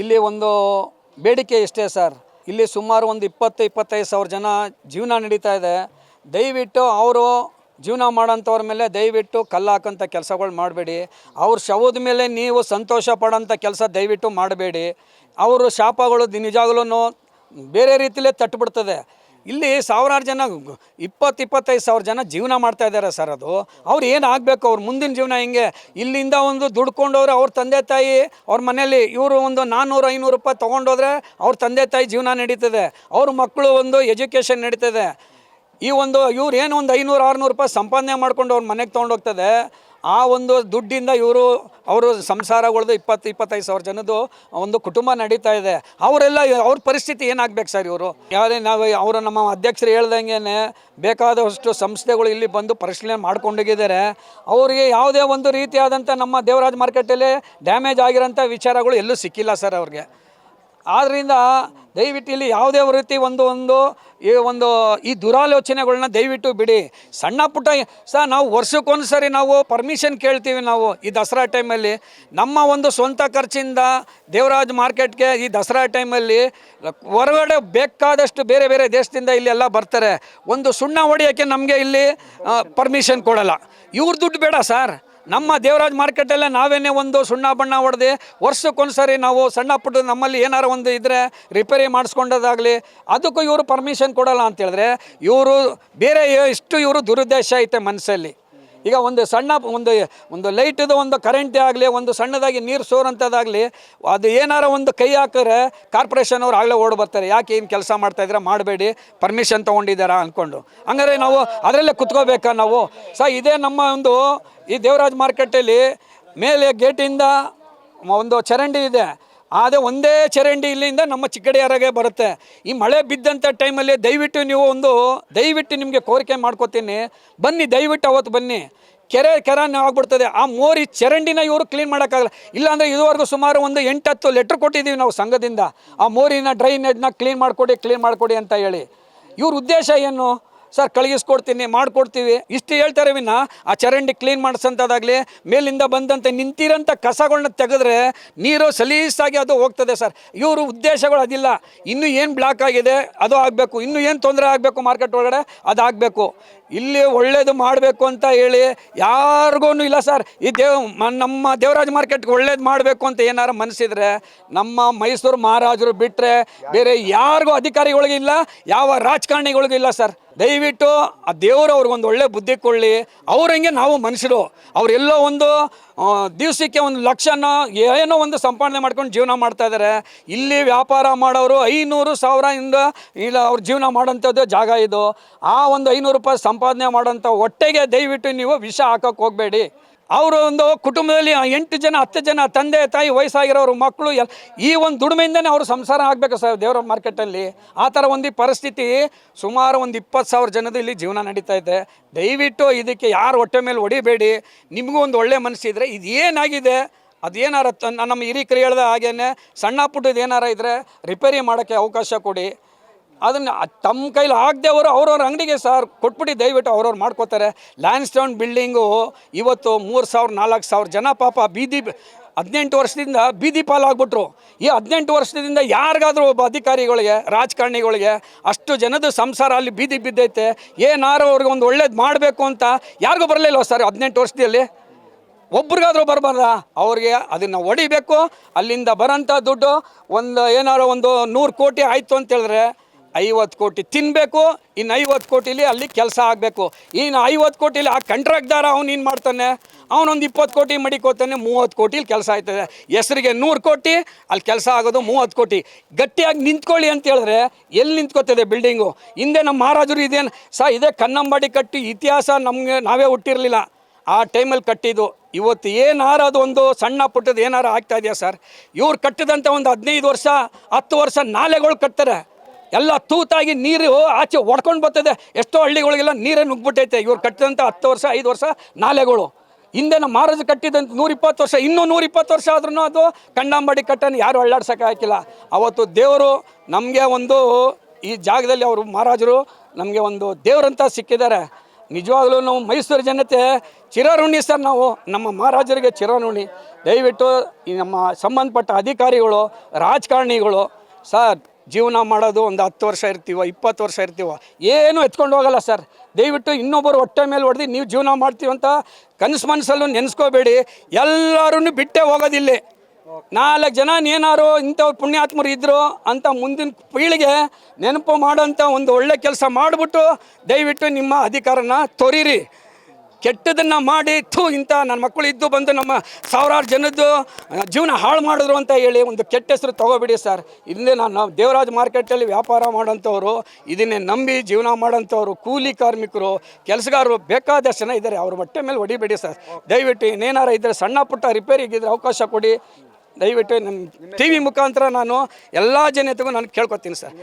ಇಲ್ಲಿ ಒಂದು ಬೇಡಿಕೆ ಇಷ್ಟೇ ಸರ್. ಇಲ್ಲಿ ಸುಮಾರು ಒಂದು ಇಪ್ಪತ್ತು, ಇಪ್ಪತ್ತೈದು ಸಾವಿರ ಜನ ಜೀವನ ನಡೀತಾ ಇದೆ. ದಯವಿಟ್ಟು ಅವರು ಜೀವನ ಮಾಡೋಂಥವ್ರ ಮೇಲೆ ದಯವಿಟ್ಟು ಕಲ್ಲು ಹಾಕೋಂಥ ಕೆಲಸಗಳು ಮಾಡಬೇಡಿ. ಅವ್ರ ಶವದ ಮೇಲೆ ನೀವು ಸಂತೋಷ ಪಡೋಂಥ ಕೆಲಸ ದಯವಿಟ್ಟು ಮಾಡಬೇಡಿ. ಅವರು ಶಾಪಗಳು ನಿಜಾಗ್ಲೂ ಬೇರೆ ರೀತಿಯಲ್ಲೇ ತಟ್ಟುಬಿಡ್ತದೆ ಇಲ್ಲಿ ಸಾವಿರಾರು ಜನ ಇಪ್ಪತ್ತು ಇಪ್ಪತ್ತೈದು ಸಾವಿರ ಜನ ಜೀವನ ಮಾಡ್ತಾ ಇದ್ದಾರೆ ಸರ್ ಅದು. ಅವ್ರು ಏನು ಆಗಬೇಕು? ಅವ್ರ ಮುಂದಿನ ಜೀವನ ಹಿಂಗೆ? ಇಲ್ಲಿಂದ ಒಂದು ದುಡ್ಕೊಂಡವ್ರೆ ಅವ್ರ ತಂದೆ ತಾಯಿ, ಅವ್ರ ಮನೇಲಿ ಇವರು ಒಂದು ನಾನ್ನೂರು ಐನೂರು ರೂಪಾಯಿ ತೊಗೊಂಡೋದ್ರೆ ಅವ್ರ ತಂದೆ ತಾಯಿ ಜೀವನ ನಡೀತದೆ. ಅವ್ರ ಮಕ್ಕಳು ಒಂದು ಎಜುಕೇಷನ್ ನಡೀತದೆ. ಈ ಒಂದು ಇವ್ರು ಏನು ಒಂದು ಐನೂರು, ಆರುನೂರು ರೂಪಾಯಿ ಸಂಪಾದನೆ ಮಾಡ್ಕೊಂಡು ಅವ್ರ ಮನೆಗೆ ತೊಗೊಂಡೋಗ್ತದೆ. ಆ ಒಂದು ದುಡ್ಡಿಂದ ಇವರು, ಅವರು ಸಂಸಾರಗಳದ್ದು ಇಪ್ಪತ್ತು, ಇಪ್ಪತ್ತೈದು ಸಾವಿರ ಜನದ್ದು ಒಂದು ಕುಟುಂಬ ನಡೀತಾ ಇದೆ. ಅವರೆಲ್ಲ ಅವ್ರ ಪರಿಸ್ಥಿತಿ ಏನಾಗಬೇಕು ಸರ್ ಇವರು? ಯಾವುದೇ ನಾವು ಅವರು ನಮ್ಮ ಅಧ್ಯಕ್ಷರು ಹೇಳ್ದಂಗೆ ಬೇಕಾದಷ್ಟು ಸಂಸ್ಥೆಗಳು ಇಲ್ಲಿ ಬಂದು ಪರಿಶೀಲನೆ ಮಾಡ್ಕೊಂಡೋಗಿದ್ದಾರೆ ಅವರಿಗೆ ಯಾವುದೇ ಒಂದು ರೀತಿಯಾದಂಥ ನಮ್ಮ ದೇವರಾಜ್ ಮಾರ್ಕೆಟಲ್ಲಿ ಡ್ಯಾಮೇಜ್ ಆಗಿರೋಂಥ ವಿಚಾರಗಳು ಎಲ್ಲೂ ಸಿಕ್ಕಿಲ್ಲ ಸರ್ ಅವ್ರಿಗೆ. ಆದ್ದರಿಂದ ದಯವಿಟ್ಟು ಇಲ್ಲಿ ಯಾವುದೇ ರೀತಿ ಒಂದು ಒಂದು, ಈ ಒಂದು, ಈ ದುರಾಲೋಚನೆಗಳನ್ನ ದಯವಿಟ್ಟು ಬಿಡಿ. ಸಣ್ಣ ಪುಟ್ಟ ಸರ್ ನಾವು ವರ್ಷಕ್ಕೊಂದು ಸರಿ ನಾವು ಪರ್ಮಿಷನ್ ಕೇಳ್ತೀವಿ ನಾವು ಈ ದಸರಾ ಟೈಮಲ್ಲಿ. ನಮ್ಮ ಒಂದು ಸ್ವಂತ ಖರ್ಚಿಂದ ದೇವರಾಜ್ ಮಾರ್ಕೆಟ್ಗೆ ಈ ದಸರಾ ಟೈಮಲ್ಲಿ ಹೊರಗಡೆ ಬೇಕಾದಷ್ಟು ಬೇರೆ ಬೇರೆ ದೇಶದಿಂದ ಇಲ್ಲಿ ಎಲ್ಲ ಬರ್ತಾರೆ. ಒಂದು ಸುಣ್ಣ ಹೊಡೆಯೋಕ್ಕೆ ನಮಗೆ ಇಲ್ಲಿ ಪರ್ಮಿಷನ್ ಕೊಡಲ್ಲ. ಇವ್ರ ದುಡ್ಡು ಬೇಡ ಸರ್. ನಮ್ಮ ದೇವರಾಜ್ ಮಾರ್ಕೆಟಲ್ಲೇ ನಾವೇನೇ ಒಂದು ಸುಣ್ಣ ಬಣ್ಣ ಹೊಡೆದು ವರ್ಷಕ್ಕೊಂದ್ಸರಿ ನಾವು ಸಣ್ಣ ಪುಟ್ಟ ನಮ್ಮಲ್ಲಿ ಏನಾರು ಒಂದು ಇದ್ದರೆ ರಿಪೇರಿ ಮಾಡಿಸ್ಕೊಂಡೋದಾಗಲಿ, ಅದಕ್ಕೂ ಇವರು ಪರ್ಮಿಷನ್ ಕೊಡೋಲ್ಲ ಅಂತೇಳಿದ್ರೆ ಇವರು ಬೇರೆ ಇಷ್ಟು ಇವರು ದುರುದ್ದೇಶ ಐತೆ ಮನಸ್ಸಲ್ಲಿ. ಈಗ ಒಂದು ಸಣ್ಣ ಒಂದು ಒಂದು ಲೈಟದು ಒಂದು ಕರೆಂಟೇ ಆಗಲಿ, ಒಂದು ಸಣ್ಣದಾಗಿ ನೀರು ಸೋರಂಥದ್ದಾಗಲಿ ಅದು ಏನಾರ ಒಂದು ಕೈ ಹಾಕಿದ್ರೆ ಕಾರ್ಪೊರೇಷನ್ ಅವ್ರು ಆಗಲೇ ಓಡ್ ಬರ್ತಾರೆ. ಯಾಕೆ ಏನು ಕೆಲಸ ಮಾಡ್ತಾಯಿದ್ರೆ ಮಾಡಬೇಡಿ. ಪರ್ಮಿಷನ್ ತೊಗೊಂಡಿದ್ದಾರಾ ಅಂದ್ಕೊಂಡು ಹಂಗಾರೆ ನಾವು ಅದರಲ್ಲೇ ಕುತ್ಕೋಬೇಕಾ ನಾವು? ಸೊ ಇದೇ ನಮ್ಮ ಒಂದು ಈ ದೇವರಾಜ್ ಮಾರ್ಕೆಟಲ್ಲಿ ಮೇಲೆ ಗೇಟಿಂದ ಒಂದು ಚರಂಡಿ ಇದೆ. ಅದೇ ಒಂದೇ ಚರಂಡಿ ಇಲ್ಲಿಂದ ನಮ್ಮ ಚಿಕ್ಕಡಿಯಾರಾಗೆ ಬರುತ್ತೆ. ಈ ಮಳೆ ಬಿದ್ದಂಥ ಟೈಮಲ್ಲಿ ದಯವಿಟ್ಟು ನೀವು ಒಂದು, ದಯವಿಟ್ಟು ನಿಮಗೆ ಕೋರಿಕೆ ಮಾಡ್ಕೋತೀನಿ. ಬನ್ನಿ, ದಯವಿಟ್ಟು ಅವತ್ತು ಬನ್ನಿ. ಕೆರೆ ಕೆರೆ ಆಗ್ಬಿಡ್ತದೆ. ಆ ಮೋರಿ ಚರಂಡಿನ ಇವರು ಕ್ಲೀನ್ ಮಾಡೋಕ್ಕಾಗಲ್ಲ. ಇಲ್ಲಾಂದರೆ ಇದುವರೆಗೂ ಸುಮಾರು ಒಂದು ಎಂಟತ್ತು ಲೆಟ್ರ್ ಕೊಟ್ಟಿದ್ದೀವಿ ನಾವು ಸಂಘದಿಂದ. ಆ ಮೋರಿನ ಡ್ರೈನೇಜ್ನ ಕ್ಲೀನ್ ಮಾಡಿಕೊಡಿ ಕ್ಲೀನ್ ಮಾಡಿಕೊಡಿ ಅಂತ ಹೇಳಿ. ಇವ್ರ ಉದ್ದೇಶ ಏನು? ಸರ್ ಕಳಗಿಸ್ಕೊಡ್ತೀನಿ ಮಾಡಿಕೊಡ್ತೀವಿ. ಇಷ್ಟು ಹೇಳ್ತಾರೆ ವಿನ್ನ ಆ ಚರಂಡಿ ಕ್ಲೀನ್ ಮಾಡಿಸೋಂಥದ್ದಾಗಲಿ ಮೇಲಿಂದ ಬಂದಂತೆ ನಿಂತಿರೋಂಥ ಕಸಗಳನ್ನ ತೆಗೆದ್ರೆ ನೀರು ಸಲೀಸಾಗಿ ಅದು ಹೋಗ್ತದೆ ಸರ್. ಇವರು ಉದ್ದೇಶಗಳು ಅದಿಲ್ಲ. ಇನ್ನೂ ಏನು ಬ್ಲಾಕ್ ಆಗಿದೆ, ಅದು ಆಗಬೇಕು. ಇನ್ನೂ ಏನು ತೊಂದರೆ ಆಗಬೇಕು ಮಾರ್ಕೆಟ್ ಒಳಗಡೆ, ಅದು ಆಗಬೇಕು. ಇಲ್ಲಿ ಒಳ್ಳೇದು ಮಾಡಬೇಕು ಅಂತ ಹೇಳಿ ಯಾರಿಗೂ ಇಲ್ಲ ಸರ್. ಈ ದೇವ್ ನಮ್ಮ ದೇವರಾಜ ಮಾರ್ಕೆಟ್ಗೆ ಒಳ್ಳೇದು ಮಾಡಬೇಕು ಅಂತ ಏನಾರು ಮನಸ್ಸಿದ್ರೆ ನಮ್ಮ ಮೈಸೂರು ಮಹಾರಾಜರು ಬಿಟ್ಟರೆ ಬೇರೆ ಯಾರಿಗೂ ಅಧಿಕಾರಿಗಳಿಗೂ ಇಲ್ಲ, ಯಾವ ರಾಜಕಾರಣಿಗಳಿಗೂ ಇಲ್ಲ ಸರ್. ದಯವಿಟ್ಟು ಆ ದೇವರು ಅವ್ರಿಗೊಂದು ಒಳ್ಳೆ ಬುದ್ಧಿ ಕೊಡಲಿ. ಅವ್ರಂಗೆ ನಾವು ಮನುಷ್ಯರು. ಅವರೆಲ್ಲೋ ಒಂದು ದಿವಸಕ್ಕೆ ಒಂದು ಲಕ್ಷನ ಏನೋ ಒಂದು ಸಂಪಾದನೆ ಮಾಡ್ಕೊಂಡು ಜೀವನ ಮಾಡ್ತಾ ಇದ್ದಾರೆ ಇಲ್ಲಿ ವ್ಯಾಪಾರ ಮಾಡೋರು ಐನೂರು ಸಾವಿರದಿಂದ ಇಲ್ಲ ಅವ್ರು ಜೀವನ ಮಾಡೋಂಥದ್ದು ಜಾಗ ಇದು. ಆ ಒಂದು ಐನೂರು ರೂಪಾಯಿ ಸಂಪಾದನೆ ಮಾಡೋಂಥ ಹೊಟ್ಟೆಗೆ ದಯವಿಟ್ಟು ನೀವು ವಿಷ ಹಾಕೋಕೆ ಹೋಗಬೇಡಿ. ಅವರು ಒಂದು ಕುಟುಂಬದಲ್ಲಿ ಎಂಟು ಜನ, ಹತ್ತು ಜನ ತಂದೆ, ತಾಯಿ, ವಯಸ್ಸಾಗಿರೋರು, ಮಕ್ಕಳು, ಎಲ್ಲ ಈ ಒಂದು ದುಡಿಮೆಯಿಂದನೇ ಅವರು ಸಂಸಾರ ಆಗಬೇಕು ಸರ್ ದೇವರ ಮಾರ್ಕೆಟಲ್ಲಿ. ಆ ಥರ ಒಂದು ಪರಿಸ್ಥಿತಿ ಸುಮಾರು ಒಂದು ಇಪ್ಪತ್ತು ಸಾವಿರ ಜನದ ಇಲ್ಲಿ ಜೀವನ ನಡೀತಾ ಇದೆ. ದಯವಿಟ್ಟು ಇದಕ್ಕೆ ಯಾರು ಹೊಟ್ಟೆ ಮೇಲೆ ಹೊಡಿಬೇಡಿ. ನಿಮಗೂ ಒಂದು ಒಳ್ಳೆ ಮನಸ್ಸಿದ್ರೆ ಇದು ಏನಾಗಿದೆ? ಅದೇನಾರ ನಮ್ಮ ಹಿರಿಕರು ಹೇಳ್ದ ಹಾಗೇನೆ ಸಣ್ಣ ಪುಟ್ಟದ್ದು ಏನಾರ ಇದ್ದರೆ ರಿಪೇರಿ ಮಾಡೋಕ್ಕೆ ಅವಕಾಶ ಕೊಡಿ. ಅದನ್ನು ತಮ್ಮ ಕೈಲಿ ಆಗದೆ ಅವರು ಅವ್ರವ್ರ ಅಂಗಡಿಗೆ ಸರ್ ಕೊಟ್ಬಿಟ್ಟು ದಯವಿಟ್ಟು ಅವ್ರವ್ರು ಮಾಡ್ಕೋತಾರೆ. ಲ್ಯಾಂಡ್ ಸ್ಟೋನ್ ಬಿಲ್ಡಿಂಗು ಇವತ್ತು ಮೂರು ಸಾವಿರ, ನಾಲ್ಕು ಸಾವಿರ ಜನ ಪಾಪ ಬೀದಿ ಹದಿನೆಂಟು ವರ್ಷದಿಂದ ಬೀದಿ ಪಾಲಾಗ್ಬಿಟ್ರು. ಈ ಹದಿನೆಂಟು ವರ್ಷದಿಂದ ಯಾರಿಗಾದರೂ ಒಬ್ಬ ಅಧಿಕಾರಿಗಳಿಗೆ, ರಾಜಕಾರಣಿಗಳಿಗೆ ಅಷ್ಟು ಜನದ ಸಂಸಾರ ಅಲ್ಲಿ ಬೀದಿ ಬಿದ್ದೈತೆ. ಏನಾರು ಅವ್ರಿಗೆ ಒಂದು ಒಳ್ಳೇದು ಮಾಡಬೇಕು ಅಂತ ಯಾರಿಗೂ ಬರಲಿಲ್ಲ ಸರ್ ಹದಿನೆಂಟು ವರ್ಷದಲ್ಲಿ? ಒಬ್ರಿಗಾದರೂ ಬರಬಾರ್ದ? ಅವ್ರಿಗೆ ಅದನ್ನು ಹೊಡಿಬೇಕು ಅಲ್ಲಿಂದ ಬರೋಂಥ ದುಡ್ಡು, ಒಂದು ಏನಾರು ಒಂದು ನೂರು ಕೋಟಿ ಆಯಿತು ಅಂತ ಹೇಳಿದ್ರೆ ಐವತ್ತು ಕೋಟಿ ತಿನ್ನಬೇಕು ಇನ್ನು ಐವತ್ತು ಕೋಟಿಲಿ ಅಲ್ಲಿ ಕೆಲಸ ಆಗಬೇಕು. ಇನ್ನು ಐವತ್ತು ಕೋಟಿಲಿ ಆ ಕಂಟ್ರಾಕ್ಟ್ದಾರ ಅವ್ನು ಏನು ಮಾಡ್ತಾನೆ? ಅವನೊಂದು ಇಪ್ಪತ್ತು ಕೋಟಿ ಮಡಿಕೋತಾನೆ, ಮೂವತ್ತು ಕೋಟಿಲಿ ಕೆಲಸ ಆಯ್ತದೆ ಹೆಸರಿಗೆ ನೂರು ಕೋಟಿ, ಅಲ್ಲಿ ಕೆಲಸ ಆಗೋದು ಮೂವತ್ತು ಕೋಟಿ. ಗಟ್ಟಿಯಾಗಿ ನಿಂತ್ಕೊಳ್ಳಿ ಅಂತ ಹೇಳಿದ್ರೆ ಎಲ್ಲಿ ನಿಂತ್ಕೋತದೆ ಬಿಲ್ಡಿಂಗು? ಹಿಂದೆ ನಮ್ಮ ಮಹಾರಾಜರು ಇದೇನು, ಸ ಇದೇ ಕನ್ನಂಬಾಡಿ ಕಟ್ಟಿ ಇತಿಹಾಸ ನಮಗೆ ನಾವೇ ಹುಟ್ಟಿರಲಿಲ್ಲ. ಆ ಟೈಮಲ್ಲಿ ಕಟ್ಟಿದ್ದು. ಇವತ್ತು ಏನಾರು ಅದು ಒಂದು ಸಣ್ಣ ಪುಟ್ಟದ ಏನಾರು ಆಗ್ತಾ ಇದೆಯಾ ಸರ್? ಇವ್ರು ಕಟ್ಟಿದಂಥ ಒಂದು ಹದಿನೈದು ವರ್ಷ, ಹತ್ತು ವರ್ಷ ನಾಲೆಗಳು ಕಟ್ತಾರೆ. ಎಲ್ಲ ತೂತಾಗಿ ನೀರು ಆಚೆ ಒಡ್ಕೊಂಡು ಬರ್ತದೆ. ಎಷ್ಟೋ ಹಳ್ಳಿಗಳಿಗೆಲ್ಲ ನೀರೇ ನುಗ್ಬಿಟ್ಟೈತೆ ಇವ್ರು ಕಟ್ಟಿದಂಥ ಹತ್ತು ವರ್ಷ, ಐದು ವರ್ಷ, ನಾಲೆಗಳು. ಹಿಂದೆ ನಮ್ಮ ಮಹಾರಾಜ ಕಟ್ಟಿದಂಥ ನೂರಿಪ್ಪತ್ತು ವರ್ಷ, ಇನ್ನೂ ನೂರಿಪ್ಪತ್ತು ವರ್ಷ ಆದ್ರೂ ಅದು ಕಣ್ಣಾಂಬಾಡಿ ಕಟ್ಟನ್ನು ಯಾರು ಅಳ್ಳಾಡ್ಸೋಕೆ ಹಾಕಿಲ್ಲ. ಅವತ್ತು ದೇವರು ನಮಗೆ ಒಂದು ಈ ಜಾಗದಲ್ಲಿ ಅವರು ಮಹಾರಾಜರು ನಮಗೆ ಒಂದು ದೇವರಂತ ಸಿಕ್ಕಿದ್ದಾರೆ. ನಿಜವಾಗ್ಲೂ ನಾವು ಮೈಸೂರು ಜನತೆ ಚಿರಋಣಿ ಸರ್ ನಾವು. ನಮ್ಮ ಮಹಾರಾಜರಿಗೆ ಚಿರಋಣಿ. ದಯವಿಟ್ಟು ಈ ನಮ್ಮ ಸಂಬಂಧಪಟ್ಟ ಅಧಿಕಾರಿಗಳು, ರಾಜಕಾರಣಿಗಳು, ಸರ್ ಜೀವನ ಮಾಡೋದು ಒಂದು ಹತ್ತು ವರ್ಷ ಇರ್ತೀವ, ಇಪ್ಪತ್ತು ವರ್ಷ ಇರ್ತೀವ, ಏನೂ ಎತ್ಕೊಂಡು ಹೋಗಲ್ಲ ಸರ್. ದಯವಿಟ್ಟು ಇನ್ನೊಬ್ಬರು ಹೊಟ್ಟೆ ಮೇಲೆ ಹೊಡೆದು ನೀವು ಜೀವನ ಮಾಡ್ತೀವಿ ಅಂತ ಕನಸು ಮನಸ್ಸಲ್ಲೂ ನೆನೆಸ್ಕೋಬೇಡಿ. ಎಲ್ಲರೂ ಬಿಟ್ಟೇ ಹೋಗೋದಿಲ್ಲ. ನಾಲ್ಕು ಜನ ಏನಾರು ಇಂಥವ್ರು ಪುಣ್ಯಾತ್ಮರು ಇದ್ದರು ಅಂತ ಮುಂದಿನ ಪೀಳಿಗೆ ನೆನಪು ಮಾಡೋಂಥ ಒಂದು ಒಳ್ಳೆ ಕೆಲಸ ಮಾಡಿಬಿಟ್ಟು ದಯವಿಟ್ಟು ನಿಮ್ಮ ಅಧಿಕಾರನ ತೊರೀರಿ. ಕೆಟ್ಟದನ್ನು ಮಾಡಿ, ಥೂ, ಇಂಥ ನನ್ನ ಮಕ್ಕಳು ಇದ್ದು ಬಂದು ನಮ್ಮ ಸಾವಿರಾರು ಜನದ್ದು ಜೀವನ ಹಾಳು ಮಾಡಿದ್ರು ಅಂತ ಹೇಳಿ ಒಂದು ಕೆಟ್ಟ ಹೆಸರು ತಗೋಬಿಡಿ ಸರ್. ಇಲ್ಲೇ ನಾನು ದೇವರಾಜ್ ಮಾರ್ಕೆಟಲ್ಲಿ ವ್ಯಾಪಾರ ಮಾಡೋಂಥವ್ರು ಇದನ್ನೇ ನಂಬಿ ಜೀವನ ಮಾಡೋಂಥವ್ರು ಕೂಲಿ ಕಾರ್ಮಿಕರು, ಕೆಲಸಗಾರರು ಬೇಕಾದಷ್ಟು ಜನ ಇದ್ದಾರೆ. ಅವ್ರ ಹೊಟ್ಟೆ ಮೇಲೆ ಹೊಡಿಬೇಡಿ ಸರ್. ದಯವಿಟ್ಟು ಇನ್ನೇನಾರು ಇದ್ದರೆ ಸಣ್ಣ ಪುಟ್ಟ ರಿಪೇರಿಗಿದ್ರೆ ಅವಕಾಶ ಕೊಡಿ. ದಯವಿಟ್ಟು ನಮ್ಮ ಟಿ ವಿ ಮುಖಾಂತರ ನಾನು ಎಲ್ಲ ಜನತೆಗೂ ನಾನು ಕೇಳ್ಕೊತೀನಿ ಸರ್.